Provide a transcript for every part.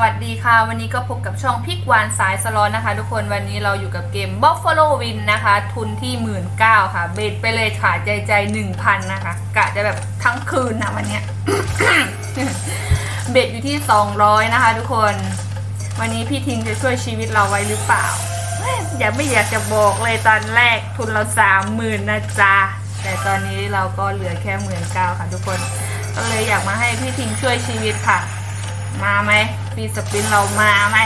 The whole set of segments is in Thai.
วัสดีค่ะ วันนี้ก็พบกับช่องพิกวานสายสลอนนะคะ ทุกคนวันนี้เราอยู่กับเกม Buffalo Win นะคะ ทุนที่หมื่นเก้าค่ะ เบสไปเลยค่ะใจใจหนึ่งพันนะคะกะจะแบบทั้งคืนนะวันเนี้ย เบสอยู่ที่200นะคะ ทุกคน วันนี้พี่ทิงจะช่วยชีวิตเราไว้หรือเปล่า อย่าไม่อยากจะบอกเลยตอนแรกทุนเราสามหมื่นนะจ๊ะ แต่ตอนนี้เราก็เหลือแค่หมื่นเก้าค่ะ ทุกคน ก็เลยอยากมาให้พี่ทิงช่วยชีวิตค่ะ มาไหม ฟีสปินเรามาไหม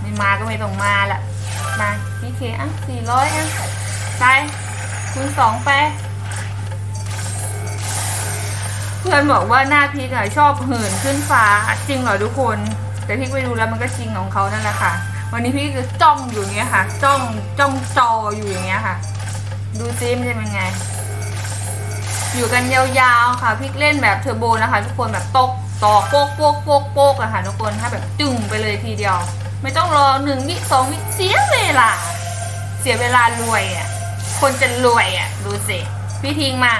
ไม่มาก็ไม่ต้องมาละมาพี่เคอะสี่ร้อยอะไปคูณสองไป เพื่อนบอกว่าหน้าพีกอะชอบเหินขึ้นฟ้าจริงเหรอทุกคน แต่พี่ไปดูแล้วมันก็จริงของเขานั่นแหละค่ะ วันนี้พี่คือจ้องอยู่อย่างเงี้ยค่ะ จ้องจ้องจออยู่อย่างเงี้ยค่ะ ดูซิมันจะเป็นไงอยู่กันยาวๆค่ะพลิกเล่นแบบเทอร์โบนะคะ ทุกคนแบบตก ต่อโปกโปกโปกโปกอะค่ะทุกคนถ้าแบบจึงไปเลยทีเดียว ไม่ต้องรอหนึ่งวิสองวิเสียเวลา เสียเวลารวยอะคนจะรวยอะดูสิพี่ทิงมา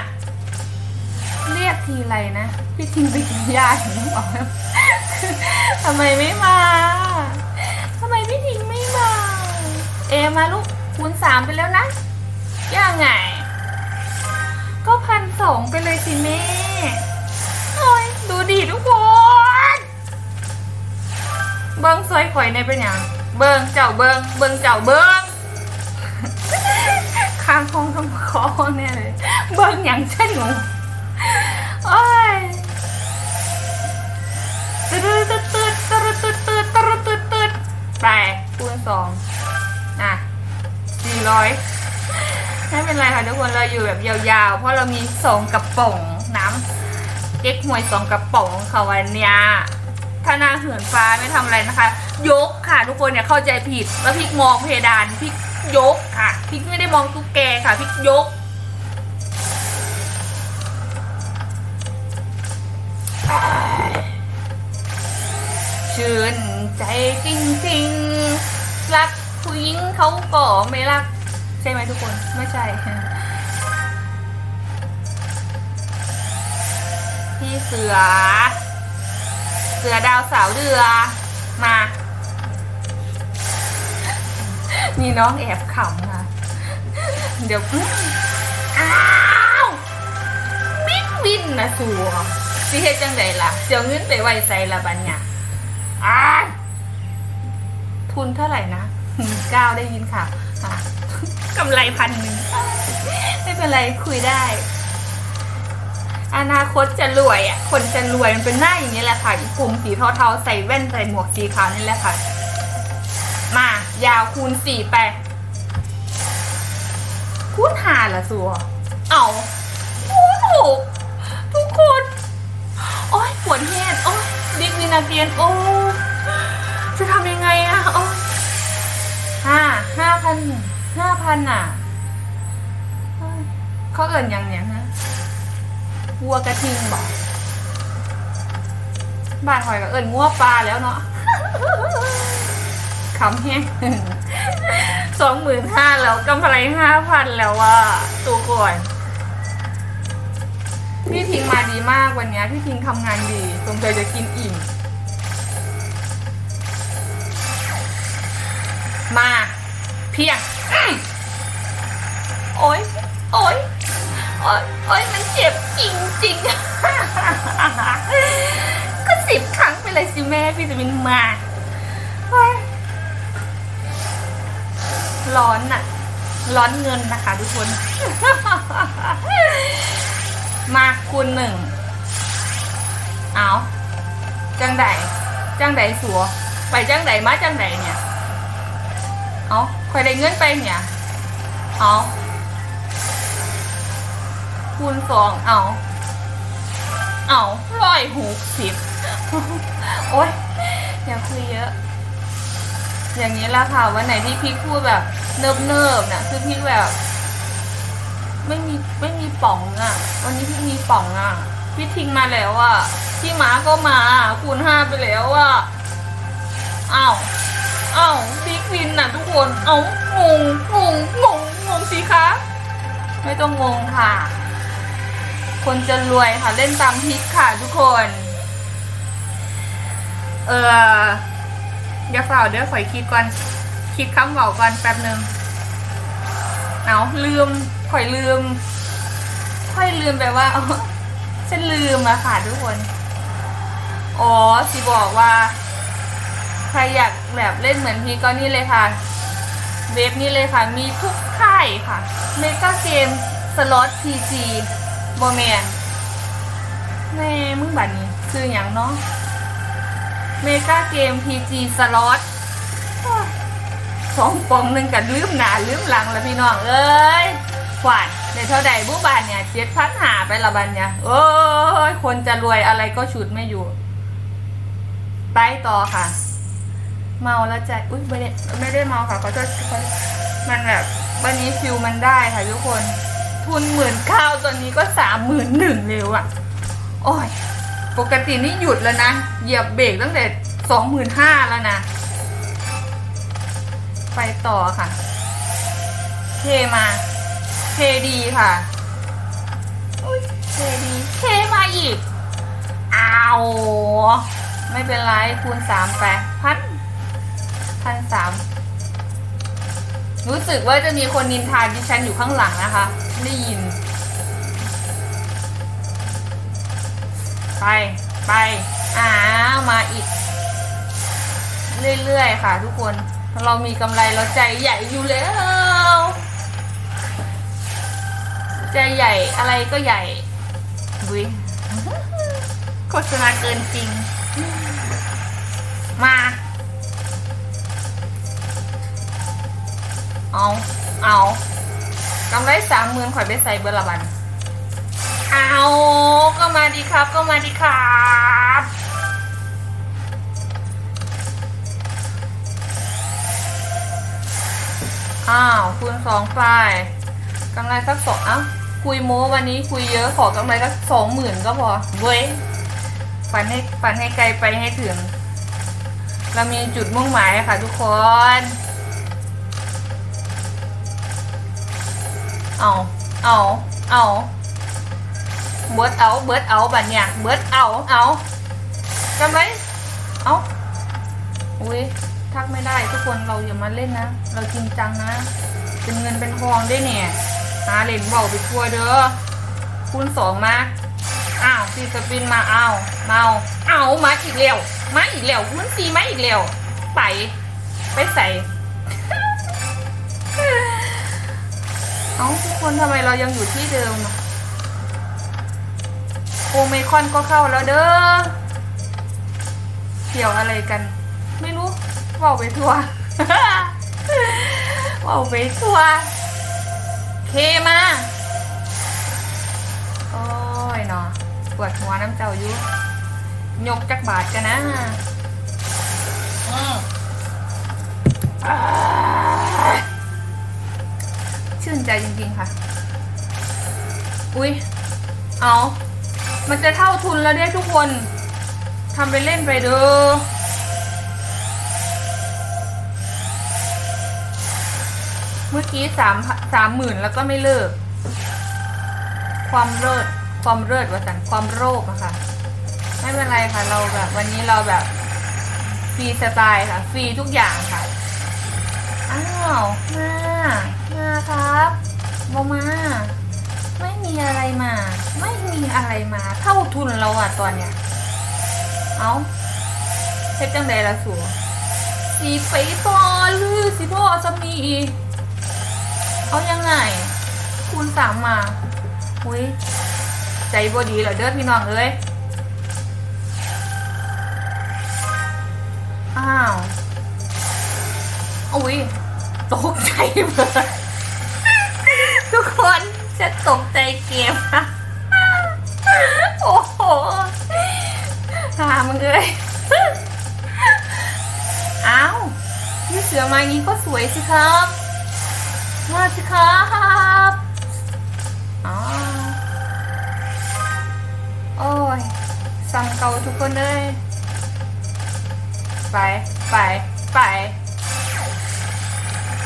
เรียกทีไรนะพี่ทิงไปกินยาถึงบอกว่าทำไมไม่มาทำไมพี่ทิงไม่มา เอมาลูกคูณสามไปแล้วนะยังไง ก็พันสองไปเลยสิแม่ ยดูดิทุกคน เบิ้งซอยข่อยในเป็นอย่างเบิ้งเจ้าเบิ้งเบิ้งเจ้าเบิ้งข้างห้องต้องคอแน่เลย เบิ้งอย่างเช่นหนูโอ้ยตืดตืดตืดตืดตืดตืดตืดตืดตืดไปคูณสองอะสี่ร้อยไม่เป็นไรค่ะทุกคนเราอยู่แบบยาวๆ เพราะเรามีสองกระป๋องน้ำ เก๊กหวยสองกระป๋องค่ะวันเนี้ยถ้าหน้าเหือนฟ้าไม่ทำอะไรนะคะ ยกค่ะ ทุกคนเนี่ยเข้าใจผิดว่าพริกมองเพดานพริกยกค่ะพริกไม่ได้มองตุ๊กแกค่ะพริกยกชื่นใจจริงๆ รักผู้หญิงเขาก็ไม่รัก ใช่ไหมทุกคนไม่ใช่ีเสือ เสือดาวสาวเรือ มานี่น้องแอบขำค่ะ เดี๋ยวอ้าวมิดวินนะสัวสิเฮ็ดจังไดล่ะเสียวเงินไปไว้ใส่ละบัญญัติอ้าทุนเท่าไหร่นะเก้าได้ยินค่ะกำไรพันหนึ่งไม่เป็นไรคุยได้ อนาคตจะรวยอะ คนจะรวยมันเป็นหน้าอย่างนี้แหละค่ะอีกลุ่มสีเทาๆใส่แว่นใส่หมวกสีขาวนี่แหละค่ะ มายาวคูณสี่ไปคูณหาละสัวเอาคูณหกทุกคน โอ้ยปวดแฮดโอ้ยบิ๊กวินาเกียนโอ้จะทำยังไงอะโอ้ยห้าห้าพันห้าพันอะเฮ้ยเขาเอิ่นยังเนี่ยฮะ วัวกระทิงบอกบ้านหอยก็เอิ่นงัวปลาแล้วเนาะคำแห้งสองหมื่นห้าแล้วกำไรห้าพันแล้วว่าตัวก่อนพี่ทิงมาดีมากวันนี้พี่ทิงทำงานดีสงสัยจะกินอิ่ม มา เพียงอื้อโอ๊ยโอ๊ย โอ๊ยโอ๊ยมันเจ็บจริงจริงๆ ก็สิบครั้งไปเลยสิแม่พี่จะมินมาโอ๊ยร้อนน่ะร้อนเงินนะคะทุกคน มาคูณหนึ่ง เอาจังใดจังใดสัว ไปจังใดมาจังใดเนี่ย เอาคอยได้เงินไปเนี่ย เอา คูณสองเอา เอาร้อยหกสิบโอ๊ยอย่าคุยเยอะ อย่างนี้ละค่ะวันไหนที่พี่พูดแบบเนิบเนิบนะคือพี่แบบ ไม่มีไม่มีป่องอะ วันนี้พี่มีป่องอะ พี่ทิ้งมาแล้วอะพี่หมาก็มา คูณห้าไปแล้วอะอาเอาพี่วินน่ะทุกคน เอางงงงงงงสิคะ ไม่ต้องงงค่ะ คนจะรวยค่ะเล่นตามพิกค่ะทุกคน เออเดี๋ยวเฝ้าเดี๋ยวข่อยคิดก่อนคิดคำเบาก่อนแป๊บหนึ่งเอาลืมข่อยลืมข่อยลืมไปว่าอ๋อฉันลืมอะค่ะทุกคน อ๋อสิบอกว่า ใครอยากแบบเล่นเหมือนพี่ก็นี่เลยค่ะเว็บนี้เลยค่ะ มีทุกค่ายค่ะเมกาเกมสล็อตพีจี โมเมนแม่มึงบัดนี้ซื้ออย่างเนาะเมกาเกมพีจีสล็อตสองปองหนึ่งกันลืมหนาลืมหลังแล้วพี่น้องเอ้ยขวานในเท่าใดบุบานเนี่ยเจ็ดพันหาไปละบันเนี่ยโอ้ยคนจะรวยอะไรก็ฉุดไม่อยู่ ไปต่อค่ะ เมาแล้วใจอุ้ยไม่ได้ไม่ได้เมาค่ะขอโทษขอโทษมันแบบวันนี้ฟิลมันได้ค่ะทุกคน ทุนหมื่นเก้าตอนนี้ก็สามหมื่นหนึ่งเร็วอะโอ้ย ปกตินี่หยุดแล้วนะ เหยียบเบรกตั้งแต่สองหมื่นห้าแล้วนะ ไปต่อค่ะเคมาเคดีค่ะอุ้ยเคดีเคมาอีกอ้าวไม่เป็นไรคูณสามไปพันพันสาม รู้สึกว่าจะมีคนนินทาดิฉันอยู่ข้างหลังนะคะได้ยิน ไปไปอ้าวมาอีก เรื่อยๆค่ะ ทุกคนเรามีกำไรเราใจใหญ่อยู่แล้วใจใหญ่อะไรก็ใหญ่วิโฆษณาเกินจริง มา เอาเอากำไรสามหมื่นข่อยไปใส่เบอร์ละบันเอาก็มาดีครับ ก็มาดีครับอ้าวคูณสองไปกำไรสักสองเอ้าคุยโม้วันนี้คุยเยอะขอกำไรสักสองหมื่นก็พอเว้ยฝันให้ฝันให้ไกลไปให้ถึง เรามีจุดมุ่งหมายค่ะทุกคน เอาเอาเอาเบิร์ดเอาเบิร์ดเอาบัดเนี่ยเบิร์ดเอาเอากำไรเอาอุ้ยทักไม่ได้ทุกคนเราอย่ามาเล่นนะ เราจริงจังนะ เป็นเงินเป็นทองได้เนี่ยหาเหรียญเบาไปทั่วเด้อคูณสองมาอ้าวซีสปินมาอ้าวเมาเอามาอีกแล้วมาอีกแล้วมันซีมาอีกแล้วไป ไปใส่ เอาทุกคนทำไมเรายังอยู่ที่เดิมอะโอเมคอนก็เข้าแล้วเด้อเกี่ยวอะไรกัน ไม่รู้ว่าไปทัวว่าไปทัวเคมาโอ้ยเนาะปวดหัวน้ำเจ้าอยู่ยกจักบาทกันนะอืมอ่า ชื่นใจจริงๆค่ะ อุ้ยเอา มันจะเท่าทุนแล้วเนี่ยทุกคนทำไปเล่นไปเด้อเมื่อกี้สามสามหมื่นแล้วก็ไม่เลิก ความเลิศความเลิศว่าสันความโรคอะค่ะ ไม่เป็นไรค่ะ เราแบบ วันนี้เราแบบฟรีสไตล์ค่ะ ฟรีทุกอย่างค่ะ อ้าวมา มาครับบอมา ไม่มีอะไรมา ไม่มีอะไรมา เท่าทุนเราอะตอนเนี้ย เอาเฮ็ดจังใดละสัวสีไปต่อหรือสีพ่อสมีเอายังไง คูณสามมาอุ้ยใจบดีเหรอเด้อพี่น้องเอ้ย อ้าว อุ้ยตกใจเบิด กคนจะตกใจเกมนะโอ้โหหามึงเลยเอ้าวพี่เสือมาย่างนี้ก็สวยสิครับมาสิครับอ๋อโอ้ยสั่งเกาทุกคนเลย ไป ไป ไป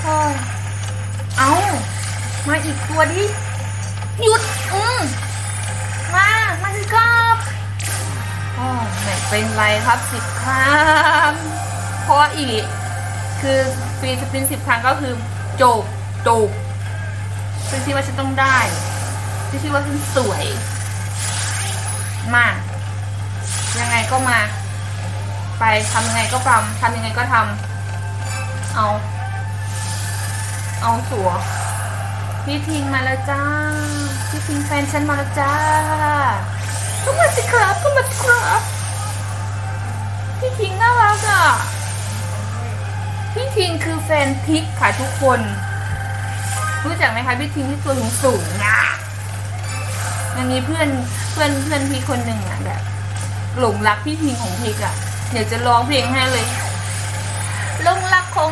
โอ้ย มาอีกตัวดิหยุดอืมมามาสิครับอ๋อไม่เป็นไรครับสิบครั้งเพราะอีก คือฟรีสปินสิบครั้งก็คือจบจบซึ่งที่ว่าฉันต้องได้ที่ที่ว่าฉันสวย มายังไงก็มา ไปทำยังไงก็ทำทำยังไงก็ทำเอา เอาสัว พี่ทิงมาแล้วจ้า พี่ทิงแฟนฉันมาแล้วจ้าเข้ามาสิครับเข้ามาสิครับ พี่ทิงน่ารักอะ พี่ทิงคือแฟนพิกค่ะทุกคน รู้จักไหมคะพี่ทิงที่ตัวสูงสูงๆอะมันมีเพื่อนเพื่อนเพื่อนพี่คนหนึ่งอะแบบ หลงรักพี่ทิงของพิกอะ เดี๋ยวจะร้องเพลงให้เลยหลงรักคง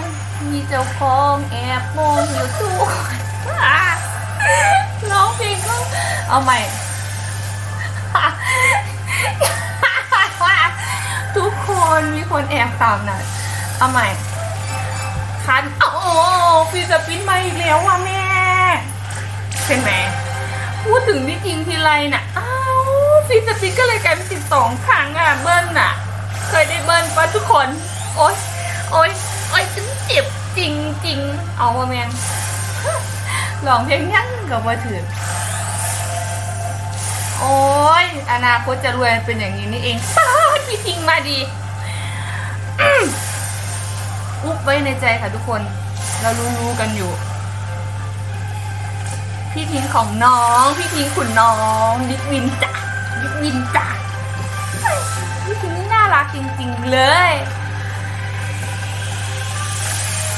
มีเจ้าของแอบมองอยู่ทุกคน เอาใหม่ ทุกคนมีคนแอบตามนะเอาใหม่ คัน โอ้ฟีสปินมาอีกแล้วว่ะแม่ใช่ไหม พูดถึงพี่ทิงทีไรน่ะ อ้าวฟีสปินก็เลยกลายเป็นสิบสองครั้งอะ เบิ้ลน่ะ เคยได้เบิ้ลปะทุกคน โอ๊ย โอ๊ย โอ๊ยฉันเจ็บจริงจริงเอาว่าแมนลองเพลงยั่งกับมาถือ โอ้ยอนาคตจะรวยเป็นอย่างนี้นี่เองป้าดพี่ทิงมาดีอืมอุบไว้ในใจค่ะทุกคน เรารู้ๆกันอยู่ พี่ทิงของน้อง พี่ทิงขุนน้องดิกวินจ้ะดิกวินจ้ะพี่ทิงนี่น่ารักจริง ๆ เลย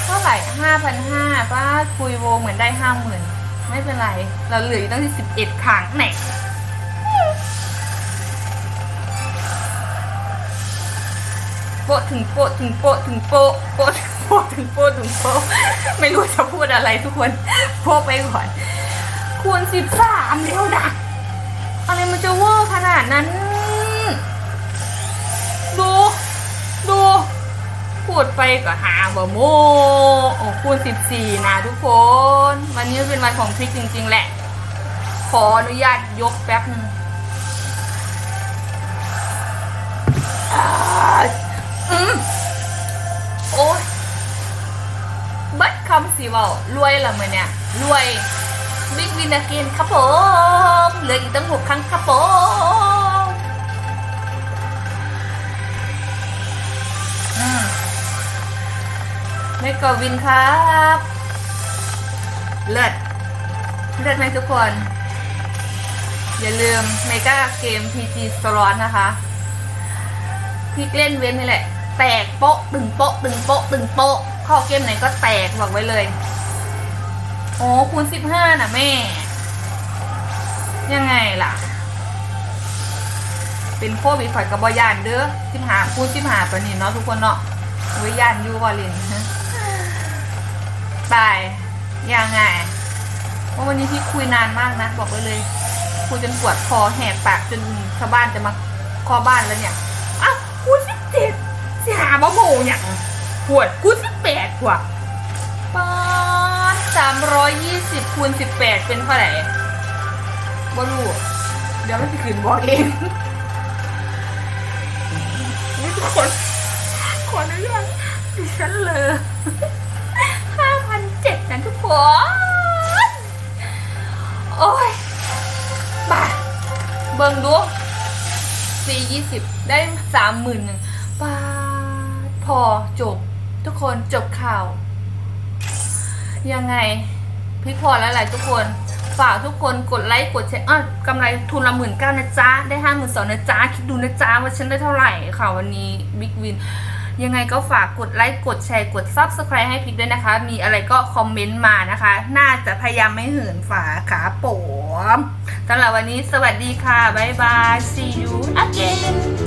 เท่าไหร่ห้าพันห้าป้าคุยโวเหมือนได้ห้าหมื่นไม่เป็นไร เราเหลืออยู่ตั้งที่สิบเอ็ดครั้งไหน โปะถึงโปะถึงโปะถึงโปะโปะถึงโปะถึงโปะถึงโปะไม่รู้จะพูดอะไรทุกคนโปะไปก่อนคูณสิบสามเร็วนะอะไรมันจะเวอร์ขนาดนั้น ดูดูพูดไปก็หาบ่โมโอ้คูณสิบสี่นะทุกคน วันนี้เป็นวันของพริกจริง ๆ แหละ ขออนุญาตยกแป๊บนึง อืมโอ้ยบัดคำสีเบารวยละมันเนี่ยรวยบิ๊กวินากินครับผมเหลืออีกตั้งหกครั้งครับผมอมไม่กวินครับ เลิศเลิศไหมทุกคน อย่าลืมเมกาเกม PG สล็อตนะคะ พี่เล่นเว้นนี่แหละ แตกโป๊ะตึงโป๊ะตึงโป๊ะตึงโป๊ะข้าเกมไหนก็แตกบอกไว้เลย โอ้คูณสิบห้าน่ะแม่ ยังไงล่ะ เป็นโควิดข่อยกับบอยานเด้อสิบหาคูณสิบหาปะนี่เนาะทุกคนเนาะไว้ยานอยู่วอลินฮะตายยังไงว่าวันนี้พี่คุยนานมากนะบอกไว้เลย คุยจนปวดคอแหกปากจนชาวบ้านจะมาคอบ้านแล้วเนี่ยอ้าวคูณสิบเจ็ด สิหาบ่โมเนี่ยปวดคูณสิบแปดกว่าปอนสามร้อยยี่สิบคูณสิบแปดเป็นเท่าไหร่บ่รู้เดี๋ยวไม่พี่ขืนบอกเองนี่ทุกคนขออนุญาตดิฉันเลยห้าพันเจ็ดนะทุกคนโอ้ยบ่าเบิ่งดูสี่ยี่สิบได้สามหมื่นหนึ่งบา พอจบ ทุกคนจบข่าว ยังไงพี่พอแล้วแหละทุกคน ฝากทุกคนกดไลค์กดแชร์อะกำไรทุนละหมื่นเก้านะจ๊ะ ได้ห้าหมื่นสองนะจ๊ะ คิดดูนะจ๊ะ ว่าฉันได้เท่าไหร่ค่ะวันนี้บิ๊กวินยังไงก็ฝากกดไลค์กดแชร์กด subscribe ให้พิกด้วยนะคะ มีอะไรก็คอมเมนต์มานะคะ น่าจะพยายามไม่หินฝาขาโป๋มสำหรับวันนี้สวัสดีค่ะ บ๊ายบาย see you again